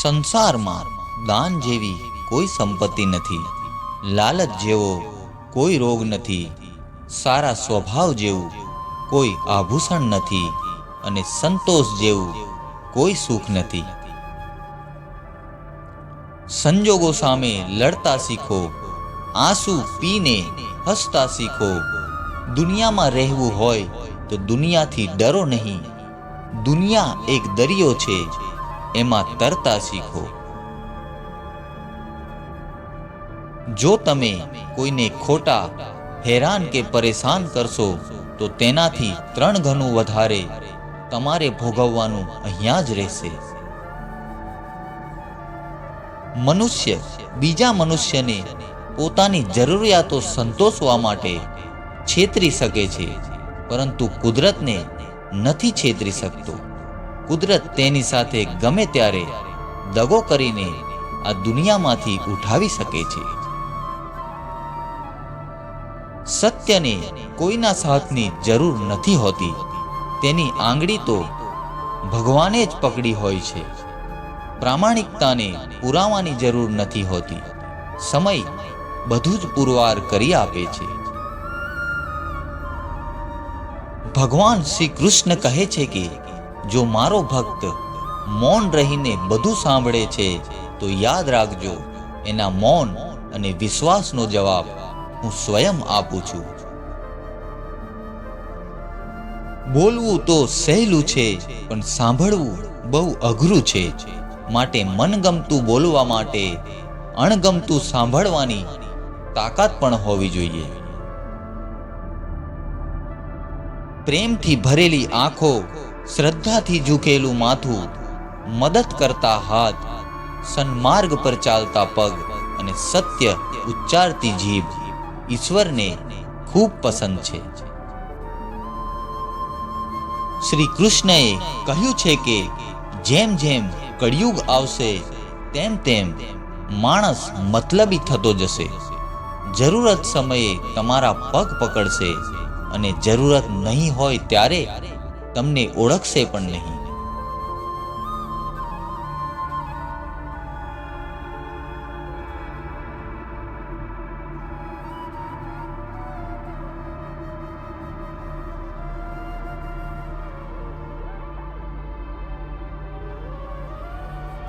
સંસારમાં દાન જેવી કોઈ સંપત્તિ નથી, લાલચ જેવો કોઈ રોગ નથી, સારા સ્વભાવ જેવું કોઈ આભૂષણ નથી અને સંતોષ જેવું કોઈ સુખ નથી. સંજોગો સામે લડતા શીખો, આંસુ પીને હસતા શીખો. દુનિયામાં રહેવું હોય તો દુનિયાથી ડરો નહીં. દુનિયા એક દરિયો છે. એમાં તરતા શીખો. જો તમે કોઈને ખોટા, હેરાન કે પરેશાન કરશો, તો તેનાથી ત્રણ ગણું વધારે તમારે ભોગવવાનું અહીંયા જ રહેશે. મનુષ્ય બીજા મનુષ્યને પોતાની જરૂરિયાતો સંતોષવા માટે છેતરી શકે છે, પરંતુ કુદરતને નથી છેતરી શકતો. કુદરત તેની સાથે ગમે ત્યારે દગો કરીને આ દુનિયામાંથી ઉઠાવી શકે છે. સત્યને કોઈના સાથની જરૂર નથી હોતી. તેની આંગળી તો ભગવાને જ પકડી હોય છે. પ્રામાણિકતાને પુરાવાની જરૂર નથી હોતી. સમય બધું જ પુરવાર કરી આપે છે. ભગવાન શ્રી કૃષ્ણ કહે છે કે જો મારો ભક્ત મૌન રહીને બધું સાંભળે છે, તો યાદ રાખજો, એના મૌન અને વિશ્વાસનો જવાબ હું સ્વયં આપું છું. બોલવું તો સહેલું છે, પણ સાંભળવું બહુ અઘરું છે. માટે મનગમતું બોલવા માટે અણગમતું સાંભળવાની તાકાત પણ હોવી જોઈએ. પ્રેમથી ભરેલી આંખો શ્રદ્ધાથી ઝૂકેલું માથું મદદ કરતા હાથ, સન્માર્ગ પર ચાલતા પગ અને સત્ય ઉચ્ચારતી જીભ ઈશ્વરને ખૂબ પસંદ છે. શ્રી કૃષ્ણએ કહ્યું છે કે, જેમ જેમ કળિયુગ આવશે, તેમ તેમ માણસ મતલબી થતો જશે. જરૂરત સમયે તમારા પગ પકડશે અને જરૂરત નહીં હોય ત્યારે તમને ઓળખશે પણ નહીં.